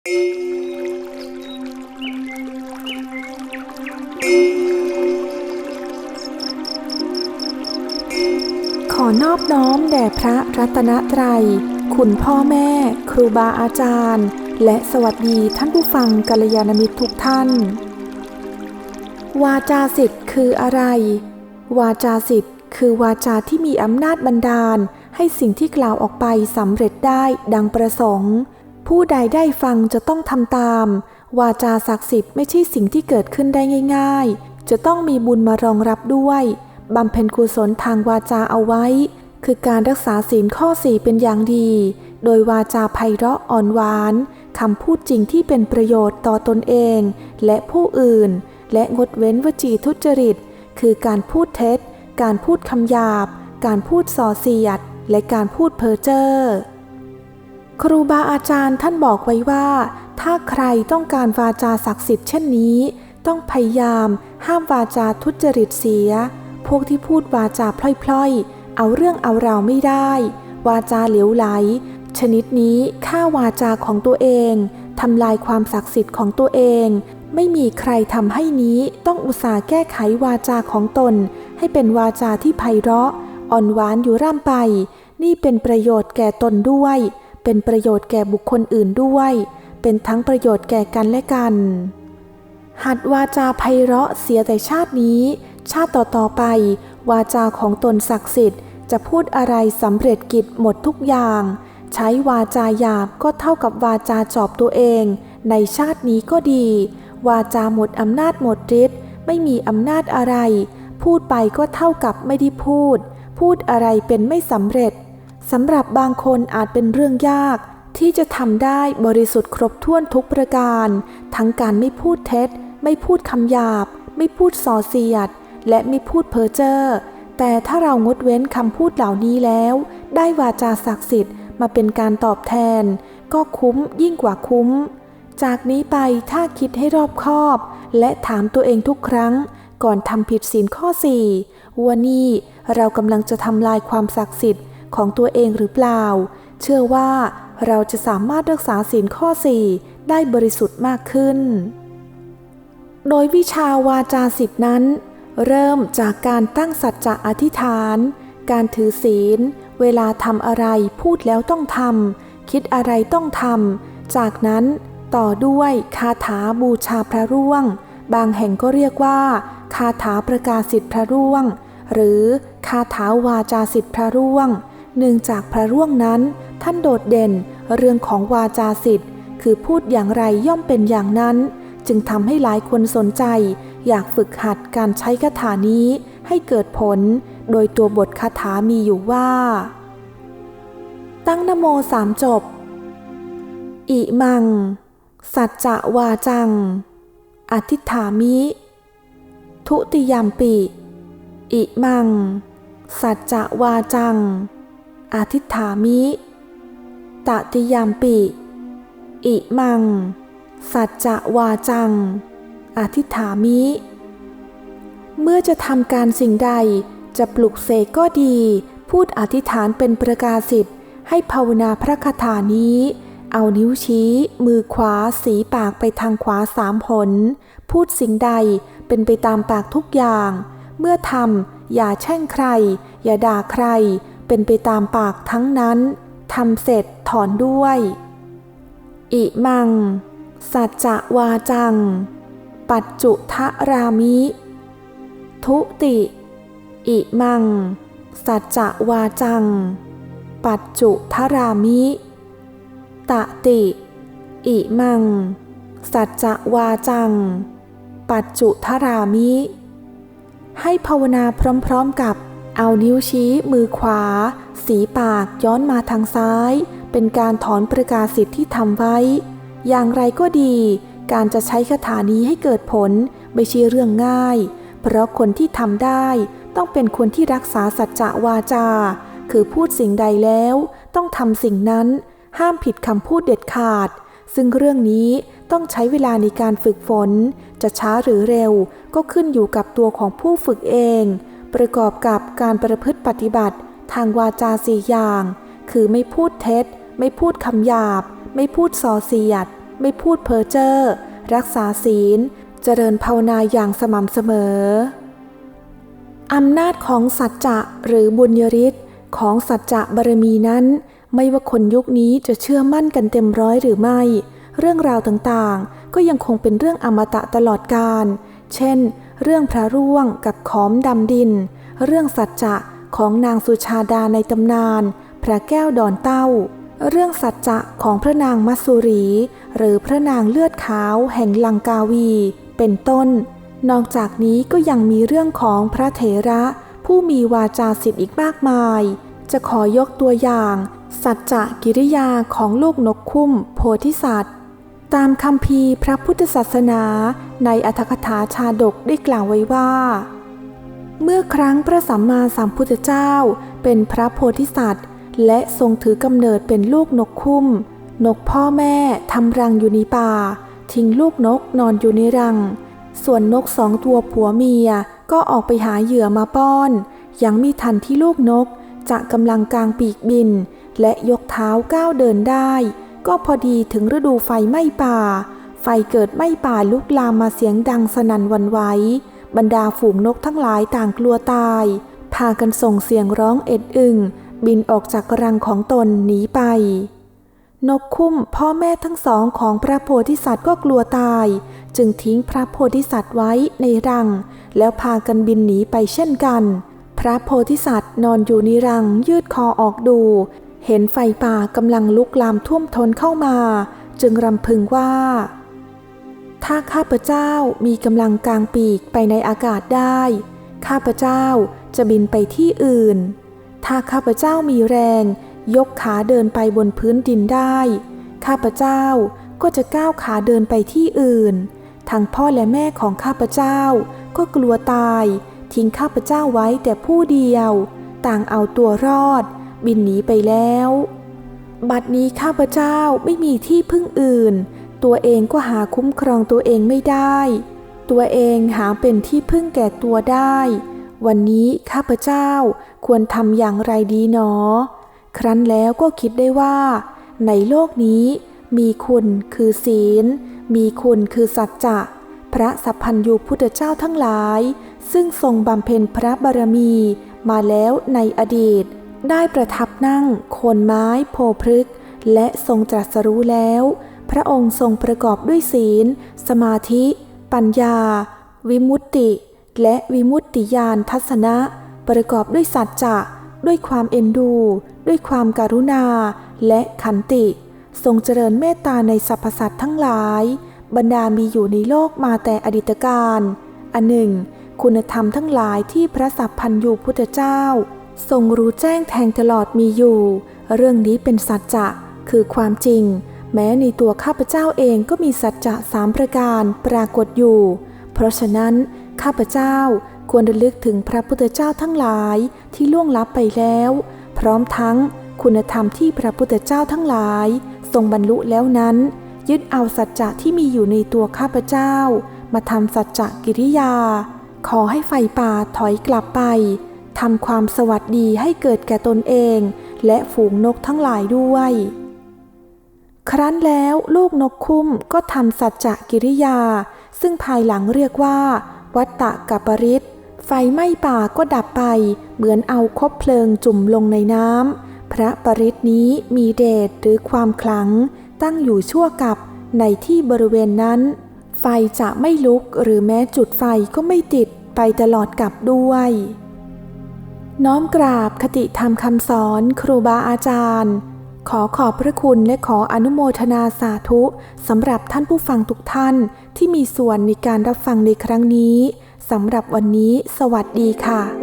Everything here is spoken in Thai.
ขอนอบน้อมแด่พระรัตนตรัย คุณพ่อแม่ ครูบาอาจารย์ และสวัสดีท่านผู้ฟังกัลยาณมิตรทุกท่าน วาจาสิทธิ์คืออะไร วาจาสิทธิ์คือวาจาที่มีอำนาจบันดาล ให้สิ่งที่กล่าวออกไปสำเร็จได้ดังประสงค์ ผู้ใดได้ฟังจะต้องทำตาม วาจาศักดิ์สิทธิ์ไม่ใช่สิ่งที่เกิดขึ้นได้ง่าย ๆ จะต้องมีบุญมารองรับด้วยบำเพ็ญกุศลทางวาจาเอาไว้ คือการรักษาศีลข้อสี่เป็นอย่างดี โดยวาจาไพเราะอ่อนหวานคำพูดจริงที่เป็นประโยชน์ต่อตนเอง และผู้อื่น และงดเว้นวจีทุจริต คือการพูดเท็จ การพูดคำหยาบ การพูดส่อเสียด และการพูดเพ้อเจ้อ ครูบาอาจารย์ท่านบอกไว้ว่า ถ้าใครต้องการวาจาศักดิ์สิทธิ์เช่นนี้ ต้องพยายามห้ามวาจาทุจริตเสีย พวกที่พูดวาจาพล่อยๆ เอาเรื่องเอาราวไม่ได้ วาจาเหลวไหล ชนิดนี้ฆ่าวาจาของตัวเองทำลายความศักดิ์สิทธิ์ของตัวเอง ไม่มีใครทำให้นี้ต้องอุตส่าห์แก้ไขวาจาของตน ให้เป็นวาจาที่ไพเราะ อ่อนหวานอยู่ร่ำไป นี่เป็นประโยชน์แก่ตนด้วย เป็นประโยชน์แก่บุคคลอื่นด้วย เป็นทั้งประโยชน์แก่กันและกัน หัดวาจาไพเราะเสียแต่ชาตินี้ ชาติต่อๆไป วาจาของตนศักดิ์สิทธิ์ จะพูดอะไรสำเร็จกิจหมดทุกอย่าง ใช้วาจาหยาบก็เท่ากับวาจาจอบตัวเอง ในชาตินี้ก็ดี วาจาหมดอำนาจหมดฤทธิ์ไม่มีอำนาจอะไร พูดไปก็เท่ากับไม่ได้พูด พูดอะไรเป็นไม่สำเร็จ สำหรับบางคนอาจเป็นเรื่องยาก ที่จะทำได้บริสุทธิ์ครบถ้วนทุกประการ ทั้งการไม่พูดเท็จ ไม่พูดคำหยาบ ไม่พูดส่อเสียด และไม่พูดเพ้อเจ้อแต่ถ้าเรางดเว้นคำพูดเหล่านี้แล้ว ได้วาจาศักดิ์สิทธิ์มาเป็นการตอบแทน ก็คุ้มยิ่งกว่าคุ้ม จากนี้ไปถ้าคิดให้รอบคอบ และถามตัวเองทุกครั้ง ก่อนทำผิดศีลข้อสี่ว่านี่เรากำลังจะทำลายความศักดิ์สิทธิ์ ของตัวเองหรือเปล่า เชื่อว่าเราจะสามารถรักษาศีลข้อสี่ได้บริสุทธิ์มากขึ้น โดยวิชาวาจาสิทธินั้น เริ่มจากการตั้งสัจจะอธิษฐาน การถือศีล เวลาทำอะไรพูดแล้วต้องทำคิดอะไรต้องทำจากนั้นต่อด้วยคาถาบูชาพระร่วง บางแห่งก็เรียกว่า คาถาประกาศสิทธิพระร่วง หรือคาถาวาจาสิทธิพระร่วง เนื่องจากพระร่วงนั้น ท่านโดดเด่นเรื่องของวาจาสิทธิ์ คือพูดอย่างไรย่อมเป็นอย่างนั้น จึงทำให้หลายคนสนใจ อยากฝึกหัดการใช้คาถานี้ให้เกิดผล โดยตัวบทคาถามีอยู่ว่า ตั้งนโมสามจบ อิมัง สัจจะวาจัง อธิษฐามิ ทุติยามปิ อิมัง สัจจะวาจัง อธิษฐามิตติยามปิ อิมัง สัจจะวาจังอธิษฐามิ เมื่อจะทำการสิ่งใดจะปลุกเสกก็ดี พูดอธิษฐานเป็นประกาศสิทธิ์ให้ภาวนาพระคาถานี้ เอานิ้วชี้ มือขวาสีปากไปทางขวาสามผล พูดสิ่งใดเป็นไปตามปากทุกอย่าง เมื่อทำอย่าแช่งใคร อย่าด่าใคร เป็นไปตามปากทั้งนั้นทำเสร็จถอนด้วย อิมัง สัจจะวาจัง ปัจจุทะรามิ ทุติ อิมัง สัจจะวาจัง ปัจจุทะรามิ ตติ อิมัง สัจจะวาจัง ปัจจุทะรามิ ให้ภาวนาพร้อมๆกับ เอานิ้วชี้มือขวา สีปากย้อนมาทางซ้าย เป็นการถอนประกาศสิทธิ์ที่ทำไว้ อย่างไรก็ดี การจะใช้คาถานี้ให้เกิดผลไม่ใช่เรื่องง่าย เพราะคนที่ทำได้ต้องเป็นคนที่รักษาสัจจะวาจา คือพูดสิ่งใดแล้ว ต้องทำสิ่งนั้น ห้ามผิดคำพูดเด็ดขาด ซึ่งเรื่องนี้ต้องใช้เวลาในการฝึกฝน จะช้าหรือเร็วก็ขึ้นอยู่กับตัวของผู้ฝึกเอง ประกอบกับการประพฤติปฏิบัติทางวาจาสี่อย่าง คือไม่พูดเท็จ ไม่พูดคำหยาบ ไม่พูดส่อเสียด ไม่พูดเพ้อเจ้อรักษาศีล เจริญภาวนาอย่างสม่ำเสมอ อำนาจของสัจจะหรือบุญยริศของสัจจะบารมีนั้น ไม่ว่าคนยุคนี้จะเชื่อมั่นกันเต็มร้อยหรือไม่ เรื่องราวต่างๆ ก็ยังคงเป็นเรื่องอมตะตลอดกาลเช่น เรื่องพระร่วงกับขอมดำดิน เรื่องสัจจะของนางสุชาดาในตำนาน พระแก้วดอนเต้า เรื่องสัจจะของพระนางมัสุรี หรือพระนางเลือดขาวแห่งลังกาวี เป็นต้น นอกจากนี้ก็ยังมีเรื่องของพระเถระ ผู้มีวาจาสิทธิ์อีกมากมาย จะขอยกตัวอย่าง สัจจะกิริยาของลูกนกคุ้มโพธิสัตว์ ตามคำพีพระพุทธศาสนาในอัตถกถาชาดกได้กล่าวไว้ว่า เมื่อครั้งพระสัมมาสัมพุทธเจ้าเป็นพระโพธิสัตว์ และทรงถือกำเนิดเป็นลูกนกคุ้ม นกพ่อแม่ทำรังอยู่ในป่า ทิ้งลูกนกนอนอยู่ในรัง ส่วนนกสองตัวผัวเมียก็ออกไปหาเหยื่อมาป้อน ยังมีทันที่ลูกนกจะกำลังกลางปีกบิน และยกเท้าก้าวเดินได้ ก็พอดีถึงฤดูไฟไหม้ป่า ไฟเกิดไหม้ป่าลุกลามมาเสียงดังสนั่นวันไหวบรรดาฝูงนกทั้งหลายต่างกลัวตาย พากันส่งเสียงร้องเอ็ดอึงบินออกจากรังของตนหนีไป นกคุ้มพ่อแม่ทั้งสองของพระโพธิสัตว์ก็กลัวตาย จึงทิ้งพระโพธิสัตว์ไว้ในรัง แล้วพากันบินหนีไปเช่นกัน พระโพธิสัตว์นอนอยู่ในรังยืดคอออกดู เห็นไฟป่ากำลังลุกลามท่วมท้นเข้ามา จึงรำพึงว่า ถ้าข้าพเจ้ามีกำลังกลางปีกไปในอากาศได้ ข้าพเจ้าจะบินไปที่อื่น ถ้าข้าพเจ้ามีแรง ยกขาเดินไปบนพื้นดินได้ ข้าพเจ้าก็จะก้าวขาเดินไปที่อื่น ทั้งพ่อและแม่ของข้าพเจ้าก็กลัวตาย ทิ้งข้าพเจ้าไว้แต่ผู้เดียว ต่างเอาตัวรอด บินหนีไปแล้ว บัดนี้ข้าพเจ้าไม่มีที่พึ่งอื่น ตัวเองก็หาคุ้มครองตัวเองไม่ได้ ตัวเองหาเป็นที่พึ่งแก่ตัวได้ วันนี้ข้าพเจ้าควรทำอย่างไรดีหนอ ครั้นแล้วก็คิดได้ว่า ในโลกนี้มีคุณคือศีล มีคุณคือสัจจะพระสัพพัญญูพุทธเจ้าทั้งหลาย ซึ่งทรงบำเพ็ญพระบารมีมาแล้วในอดีต ได้ประทับนั่งโคนไม้โพพฤกษ์และทรงตรัสรู้แล้ว พระองค์ทรงประกอบด้วยศีล สมาธิ ปัญญา วิมุตติ และวิมุตติญาณทัศนะ ประกอบด้วยสัจจะด้วยความเอ็นดู ด้วยความการุณา และขันติ ทรงเจริญเมตตาในสรรพสัตว์ทั้งหลาย บรรดามีอยู่ในโลกมาแต่อดีตการ อันหนึ่ง คุณธรรมทั้งหลายที่พระสัพพันยูพุทธเจ้า ทรงรู้แจ้งแทงตลอดมีอยู่ เรื่องนี้เป็นสัจจะคือความจริง แม้ในตัวข้าพเจ้าเองก็มีสัจจะสามประการปรากฏอยู่ เพราะฉะนั้น ข้าพเจ้าควรระลึกถึงพระพุทธเจ้าทั้งหลายที่ล่วงลับไปแล้ว พร้อมทั้งคุณธรรมที่พระพุทธเจ้าทั้งหลาย ทรงบรรลุแล้วนั้น ยึดเอาสัจจะที่มีอยู่ในตัวข้าพเจ้า มาทำสัจจะกิริยา ขอให้ไฟป่าถอยกลับไป ทำความสวัสดีให้เกิดแก่ตนเอง และฝูงนกทั้งหลายด้วย ครั้นแล้วลูกนกคุ้มก็ทำสัจจะกิริยา ซึ่งภายหลังเรียกว่า วัตตะกัปริตไฟไหม้ป่าก็ดับไป เหมือนเอาคบเพลิงจุ่มลงในน้ำพระปริตนี้มีเดชหรือความขลัง ตั้งอยู่ชั่วกับในที่บริเวณนั้น ไฟจะไม่ลุกหรือแม้จุดไฟก็ไม่ติดไปตลอดกับด้วย น้อมกราบคติธรรมคำสอนครูบาอาจารย์ ขอขอบพระคุณและขออนุโมทนาสาธุสำหรับท่านผู้ฟังทุกท่านที่มีส่วนในการรับฟังในครั้งนี้สำหรับวันนี้ สวัสดีค่ะ